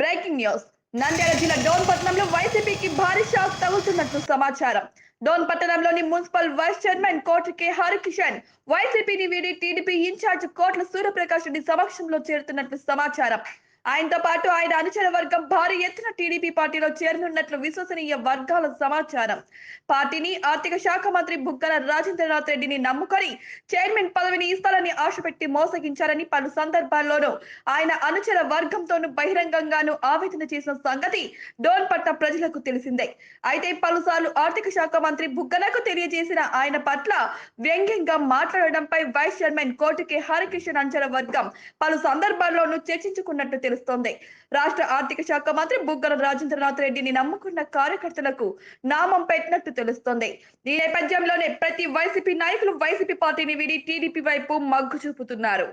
Breaking news. Nandyal జిల్లా డోన్ పట్టణంలో వైసీపీకి భారీ షాక్ తగులుతున్నట్లు సమాచారం. డోన్ పట్టణంలోని municipal vice chairman Kota K Harikishan వైసీపీని వీడి టీడీపీ ఇన్ఛార్జ్ కోట్ల సూర్యప్రకాష్ రెడ్డి సమక్షంలో చేరుతున్నట్లు సమాచారం. ఆయనతో పాటు ఆయన అనుచర వర్గం భారీ ఎత్తున టీడీపీ పార్టీలో చేరనున్నట్లు విశ్వసనీయ వర్గాల సమాచారం. పార్టీని ఆర్థిక శాఖ మంత్రి బుగ్గన రాజేంద్రనాథ్ రెడ్డిని నమ్ముకొని చైర్మన్ పదవిని ఇస్తారని ఆశపెట్టి మోసగించారని పలు సందర్భాల్లోనూ ఆయన అనుచర వర్గంతోనూ బహిరంగంగానూ ఆవేదన చేసిన సంగతి డోన్ పట్ట ప్రజలకు తెలిసిందే. అయితే పలుసార్లు ఆర్థిక శాఖ మంత్రి బుగ్గనకు తెలియజేసిన ఆయన పట్ల వ్యంగ్యంగా మాట్లాడడంపై వైస్ చైర్మన్ కోటికి హరికిషన్ అనుచర వర్గం పలు సందర్భాల్లోనూ చర్చించుకున్నట్టు తెలుస్తోంది. రాష్ట్ర ఆర్థిక శాఖ మంత్రి బుగ్గన రాజేంద్రనాథ్ రెడ్డిని నమ్ముకున్న కార్యకర్తలకు నామం పెట్టినట్టు తెలుస్తోంది. ఈ నేపథ్యంలోనే ప్రతి వైసీపీ నాయకులు వైసీపీ పార్టీని వీడి టీడీపీ వైపు మగ్గు చూపుతున్నారు.